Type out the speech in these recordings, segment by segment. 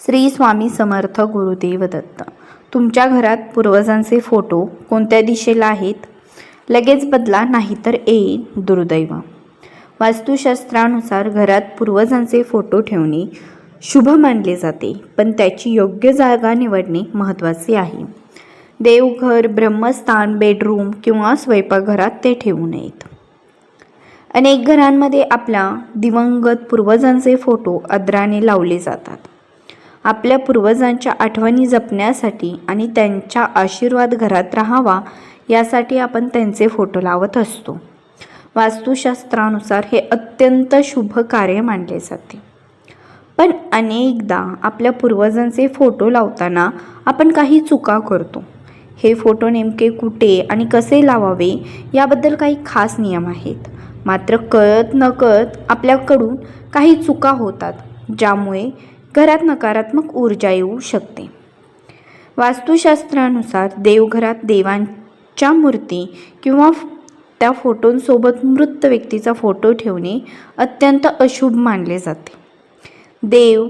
श्री स्वामी समर्थ गुरुदेव दत्त तुमच्या घरात पूर्वजांचे फोटो कोणत्या दिशेला आहेत? लगेच बदला नाहीतर येईल दुर्दैव. वास्तुशास्त्रानुसार घरात पूर्वजांचे फोटो ठेवणे शुभ मानले जाते पण त्याची योग्य जागा निवडणे महत्त्वाचे आहे. देवघर ब्रह्मस्थान बेडरूम किंवा स्वयंपाकघरात ते ठेवू नयेत. अनेक घरांमध्ये आपल्या दिवंगत पूर्वजांचे फोटो अद्राने लावले जातात. आपल्या पूर्वजांच्या आठवणी जपण्यासाठी आणि त्यांच्या आशीर्वाद घरात राहावा यासाठी आपण त्यांचे फोटो लावत असतो. वास्तुशास्त्रानुसार हे अत्यंत शुभ कार्य मानले जाते. पण अनेकदा आपल्या पूर्वजांचे फोटो लावताना आपण काही चुका करतो. हे फोटो नेमके कुठे आणि कसे लावावे याबद्दल काही खास नियम आहेत. मात्र कळत नकळत आपल्याकडून काही चुका होतात ज्यामुळे घरात नकारात्मक ऊर्जा येऊ शकते. वास्तुशास्त्रानुसार देवघरात देवांच्या मूर्ती किंवा त्या फोटोंसोबत मृत व्यक्तीचा फोटो ठेवणे अत्यंत अशुभ मानले जाते. देव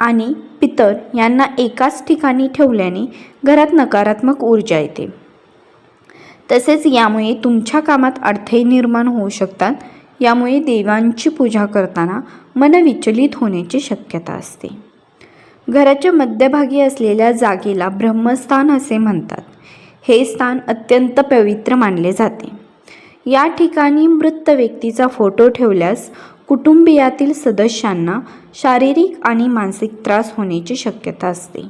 आणि पितर यांना एकाच ठिकाणी ठेवल्याने घरात नकारात्मक ऊर्जा येते. तसेच यामुळे तुमच्या कामात अडथळे निर्माण होऊ शकतात. यामुळे देवांची पूजा करताना मन विचलित होण्याची शक्यता असते. घराच्या मध्यभागी असलेल्या जागेला ब्रह्मस्थान असे म्हणतात. हे स्थान अत्यंत पवित्र मानले जाते. या ठिकाणी मृत व्यक्तीचा फोटो ठेवल्यास कुटुंबियातील सदस्यांना शारीरिक आणि मानसिक त्रास होण्याची शक्यता असते.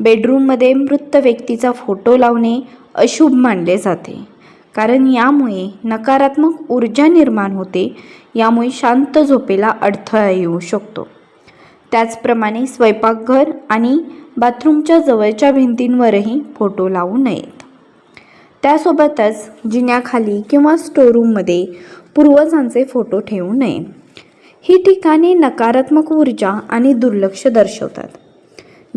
बेडरूममध्ये मृत व्यक्तीचा फोटो लावणे अशुभ मानले जाते. कारण यामुळे नकारात्मक ऊर्जा निर्माण होते यामुळे शांत झोपेला अडथळा येऊ शकतो. त्याचप्रमाणे स्वयंपाकघर आणि बाथरूमच्या जवळच्या भिंतींवरही फोटो लावू नयेत. त्यासोबतच जिन्याखाली किंवा स्टोरूममध्ये पूर्वजांचे फोटो ठेवू नये. ही ठिकाणे नकारात्मक ऊर्जा आणि दुर्लक्ष दर्शवतात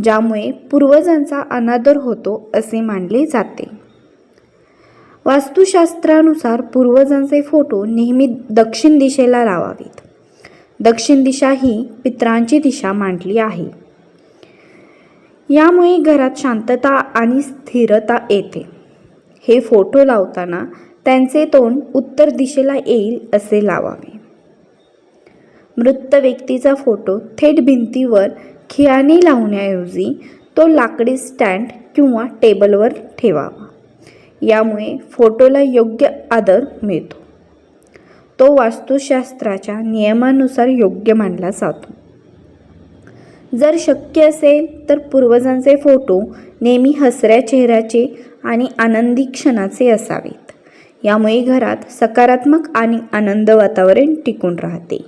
ज्यामुळे पूर्वजांचा अनादर होतो असे मानले जाते. वास्तुशास्त्रानुसार पूर्वजांचे फोटो नेहमी दक्षिण दिशेला लावावेत. दक्षिण दिशा ही पित्रांची दिशा मांडली आहे. यामुळे घरात शांतता आणि स्थिरता येते. हे फोटो लावताना त्यांचे तोंड उत्तर दिशेला येईल असे लावावे. मृत व्यक्तीचा फोटो थेट भिंतीवर खियाने लावण्याऐवजी तो लाकडी स्टँड किंवा टेबलवर ठेवावा. यामुळे फोटोला योग्य आदर मिळतो. तो वास्तुशास्त्राच्या नियमानुसार योग्य मानला जातो. जर शक्य असेल तर पूर्वजांचे फोटो नेहमी हसऱ्या चेहऱ्याचे आणि आनंदी क्षणाचे असावेत. यामुळे घरात सकारात्मक आणि आनंद वातावरण टिकून राहते.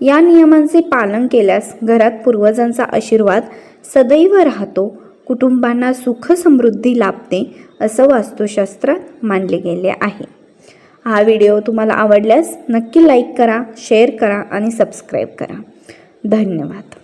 या नियमांचे पालन केल्यास घरात पूर्वजांचा आशीर्वाद सदैव राहतो कुटुंबांना सुख समृद्धी लाभते असं वास्तुशास्त्रात मानले गेले आहे. हा व्हिडिओ तुम्हाला आवडल्यास नक्की लाईक करा शेअर करा आणि सबस्क्राईब करा. धन्यवाद.